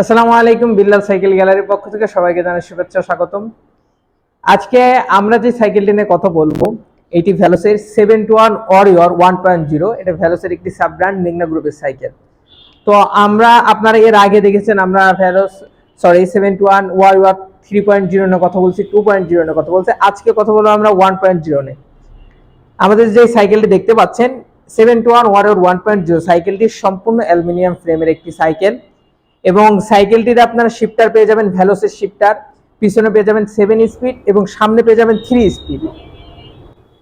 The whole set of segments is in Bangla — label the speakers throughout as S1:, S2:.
S1: আসসালামু আলাইকুম, বিল্লাল সাইকেল গ্যালারির পক্ষ থেকে সবাইকে জানাই শুভেচ্ছা, স্বাগতম। আজকে আমরা যে সাইকেলটি নিয়ে কথা বলব, এটি ভ্যালোসের seven two one warrior one point zero এটা ভ্যালোসের একটি সাব ব্র্যান্ড মেঘনা গ্রুপের সাইকেল। তো আমরা, আপনারা এর আগে দেখেছেন, আমরা ভ্যালোস sorry seven two one warrior three point zero নিয়ে কথা বলছি টু পয়েন্ট জিরো নিয়ে কথা বলছি, আজকে কথা বলব আমরা ওয়ান পয়েন্ট জিরো নিয়ে। আমাদের যে সাইকেলটি দেখতে পাচ্ছেন seven two one warrior one point zero সাইকেলটি সম্পূর্ণ অ্যালুমিনিয়াম ফ্রেমের একটি সাইকেল। এবং সাইকেলটিতে আপনারা শিফটার পেয়ে যাবেন ভ্যালোসের শিফটার পিছনে পেয়ে যাবেন সেভেন স্পিড এবং সামনে পেয়ে যাবেন থ্রি স্পিড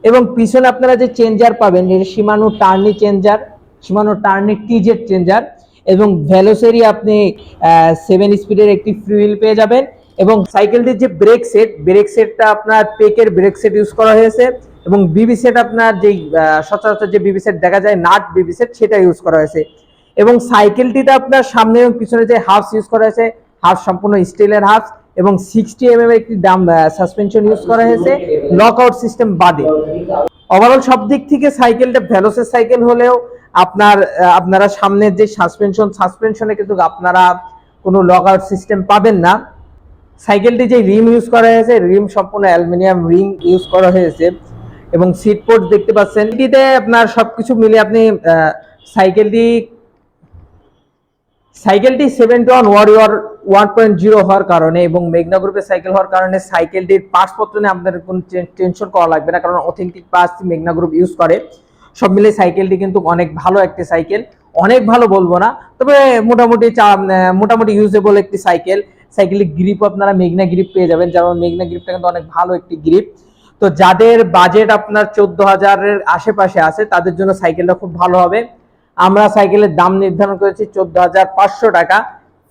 S1: এবং পিছনে আপনারা যে চেঞ্জার পাবেন এটা Shimano Tourney changer Shimano Tourney TZ changer এবং ভ্যালোসেরই আপনি সেভেন স্পিডের একটি ফ্রিউইল পেয়ে যাবেন এবং সাইকেলটির যে ব্রেক সেট ব্রেক সেটটা আপনার পেকের ব্রেক সেট ইউজ করা হয়েছে এবং বিবি সেট আপনার যেই সচরাচর যে বিবি সেট দেখা যায়, নাট বিবি সেট সেটা ইউজ করা হয়েছে। এবং সাইকেলটিতে আপনার সামনে এবং পিছনে যে হাফস ইউজ করা হয়েছে হাফ সম্পূর্ণ স্টিলের হাফস এবং সিক্সটি এম এর একটি দাম সাসপেনশন ইউজ করা হয়েছে লক আউট সিস্টেম বাদে। ওভারঅল সব দিক থেকে সাইকেলটা ভ্যালোসের সাইকেল হলেও আপনার আপনারা সামনের যে সাসপেনশন সাসপেনশনে কিন্তু আপনারা কোনো লক আউট সিস্টেম পাবেন না। সাইকেলটি যে রিম ইউজ করা হয়েছে, রিম সম্পূর্ণ অ্যালুমিনিয়াম রিম ইউজ করা হয়েছে এবং সিট পোর্ট দেখতে পাচ্ছেন। এটিতে আপনার সবকিছু মিলে আপনি সাইকেলটি সাইকেলটি seven two one warrior one point zero হওয়ার কারণে এবং মেঘনা গ্রুপের সাইকেল হওয়ার কারণে সাইকেলটির পাসপত্র নিয়ে আপনাদের কোনো টেনশন করা লাগবে না, কারণ অথেন্টিক পাস মেঘনা গ্রুপ ইউজ করে। সব মিলে সাইকেলটি কিন্তু অনেক ভালো একটি সাইকেল। অনেক ভালো বলব না, তবে মোটামুটি মোটামুটি ইউজেবল একটি সাইকেল। সাইকেলের গ্রিপ আপনারা মেঘনা গ্রিপ পেয়ে যাবেন, যেমন মেঘনা গ্রিপটা কিন্তু অনেক ভালো একটি গ্রিপ তো যাদের বাজেট আপনার চোদ্দ হাজারের আশেপাশে আছে, তাদের জন্য সাইকেলটা খুব ভালো হবে। আমরা সাইকেলের দাম নির্ধারণ করেছি চোদ্দ হাজার পাঁচশো টাকা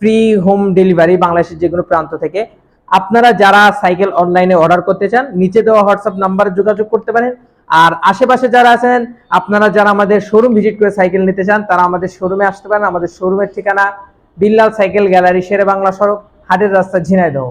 S1: ফ্রি হোম ডেলিভারি বাংলাদেশের যে কোনো প্রান্ত থেকে। আপনারা যারা সাইকেল অনলাইনে অর্ডার করতে চান, নিচে দেওয়া হোয়াটসঅ্যাপ নাম্বারে যোগাযোগ করতে পারেন। আর আশেপাশে যারা আছেন, আপনারা যারা আমাদের শোরুম ভিজিট করে সাইকেল নিতে চান, তারা আমাদের শোরুমে আসতে পারেন। আমাদের শোরুমের ঠিকানা, বিল্লাল সাইকেল গ্যালারি শেরে বাংলা সড়ক, হাটের রাস্তা, ঝিনাইদহ।